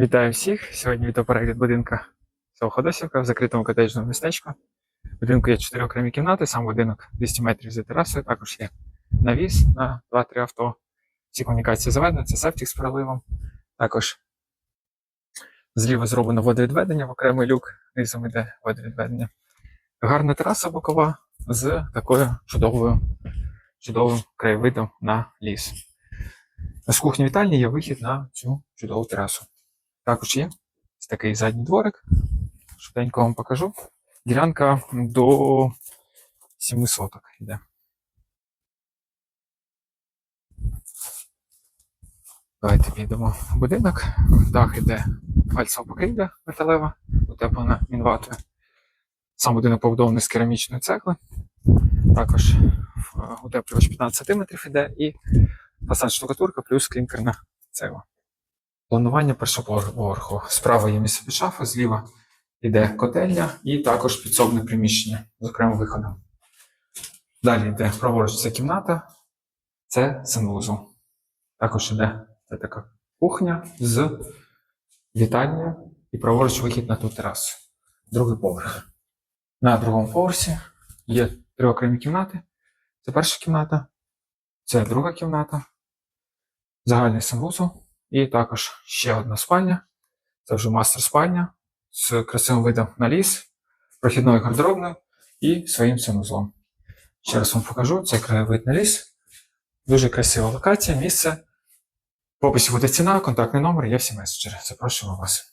Вітаю всіх! Сьогодні відеоперегляд будинка село в закритому котеджному містечку. В будинку є чотири окремі кімнати, сам будинок 200 метрів за терасою, також є навіс на 2-3 авто. Всі комунікації заведені, це септик з проливом. Також зліва зроблено водовідведення в окремий люк, низом іде водовідведення. Гарна тераса бокова з такою чудовою, чудовим краєвидом на ліс. З кухні вітальні є вихід на цю чудову терасу. Також є ось такий задній дворик. Швиденько вам покажу. Ділянка до 7 соток йде. Давайте підемо в будинок. Дах іде фальцева покрівля металева, утеплена мінватою. Сам будинок побудований з керамічної цегли. Також утеплювач 15 см іде і фасад штукатурка плюс клінкерна цегла. Планування першого поверху. Справа є місце під шафи, зліва йде котельня і також підсобне приміщення з окремим виходом. Далі йде праворуч це кімната, це санвузол. Також йде це така кухня з вітальнею і праворуч вихід на ту терасу. Другий поверх. На другому поверсі є три окремі кімнати. Це перша кімната, це друга кімната, загальний санвузол. І також ще одна спальня. Це вже мастер спальня з красивим видом на ліс, прохідною гардеробною і своїм санузлом. Ще раз вам покажу це краєвид на ліс. Дуже красива локація, місце. В описі буде ціна, контактний номер, є всі меседжери. Запрошуємо вас.